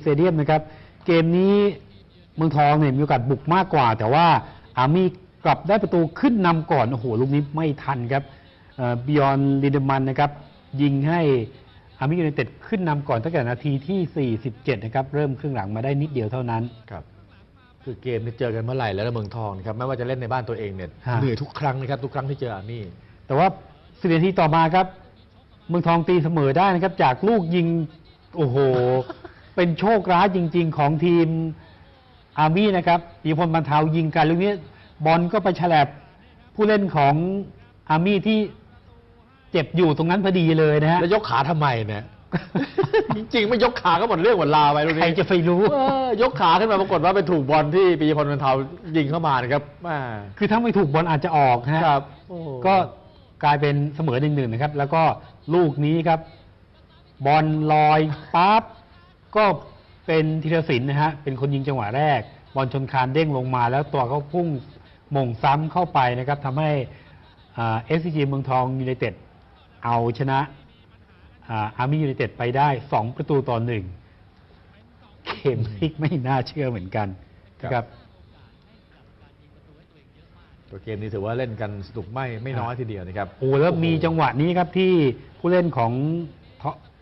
สเตเดียมนะครับ เกมนี้เมืองทองเนี่ยมีโอกาสบุกมากกว่า แต่ว่าอาร์มี่กลับได้ประตูขึ้นนำก่อน โอ้โห ลูกนี้ไม่ทันครับบิยอนลินเดมันนะครับ ยิงให้อาร์มี่ยูไนเต็ดขึ้นนำก่อนตั้งแต่นาทีที่ 47 นะครับ เริ่มครึ่งหลังมาได้นิดเดียวเท่านั้นครับคือเกมนี้เจอกันเมื่อไหร่แล้วนะเมืองทองนะครับไม่ว่าจะเล่นในบ้านตัวเองเนี่ยฮะเหนื่อยทุกครั้งนะครับทุกครั้งที่เจออาร์มี่แต่ว่าสิบนาทีต่อมาครับ เมืองทองตีเสมอได้นะครับ จากลูกยิงโอ้โห เป็นโชคร้ายจริง ๆ ของทีมอาร์มี่นะครับปีพลบรรเทายิงกันลูกนี้บอลก็ไปฉลับผู้เล่นของอาร์มี่ที่เจ็บอยู่ตรงนั้นพอดีเลยนะฮะแล้วยกขาทำไมเนี่ย จริงๆ ไม่ยกขาก็หมดเรื่องหมดราวไปตรงใครนี้จะไปรู้ เออยกขาขึ้นมาปรากฏว่าไปถูกบอลที่ปีพลบรรเทายิงเข้ามานะครับแม่คือถ้าไม่ถูกบอลอาจจะออกนะฮะ ครับโอ้ก็กลายเป็นเสมอหนึ่งหนึ่งนะครับ แล้วก็ลูกนี้ครับ บอลลอยปั๊บ ก็เป็นธีรศิลป์นะฮะ เป็นคนยิงจังหวะแรก บอลชนคานเด้งลงมาแล้วตัวเขาพุ่งหม่งซ้ำเข้าไปนะครับทำให้เอสซีจีเมืองทองยูไนเต็ดเอาชนะอาร์มี่ยูไนเต็ดไปได้ 2 ประตูต่อหนึ่งเกมพลิกไม่น่าเชื่อเหมือนกันนะครับตัวเกมนี้ถือว่าเล่นกันสนุกไม่ไม่น้อยทีเดียวนะครับ โอ้แล้วมีจังหวะนี้ครับที่ผู้เล่นของ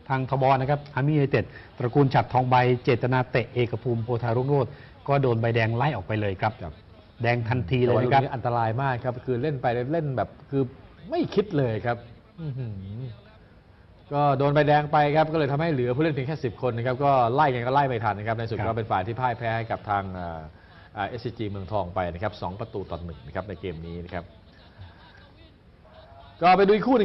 ททางทบนะครับอาร์มี่ยูไนเต็ดตระกูลฉัดทองใบเจตนาเตะเอกภูมิโพธารุ่งโรจน์ก็โดนใบแดงไล่ออกไปเลยครับครับแดงทันทีเลแต่ยว่าลูนะกครับนี้อันตรายมากครับ คือเล่นไปเล่นแบบคือไม่คิดเลยครับอื้อหือก็โดนใบแดงไปครับก็เลยทำให้เหลือผู้เล่นเพียงแค่10 คนนะครับก็ไล่กันก็ไล่ไม่ทันนะครับในสุดครัก็บเป็นฝ่ายที่พ่ายแพ้ให้กับทางเอสซีจีเมืองทองไปนะครับสองประตูต่อหนึ่งนะครับในเกมนี้นะครับ ก็ไปดูอีกคู่หนึ่ง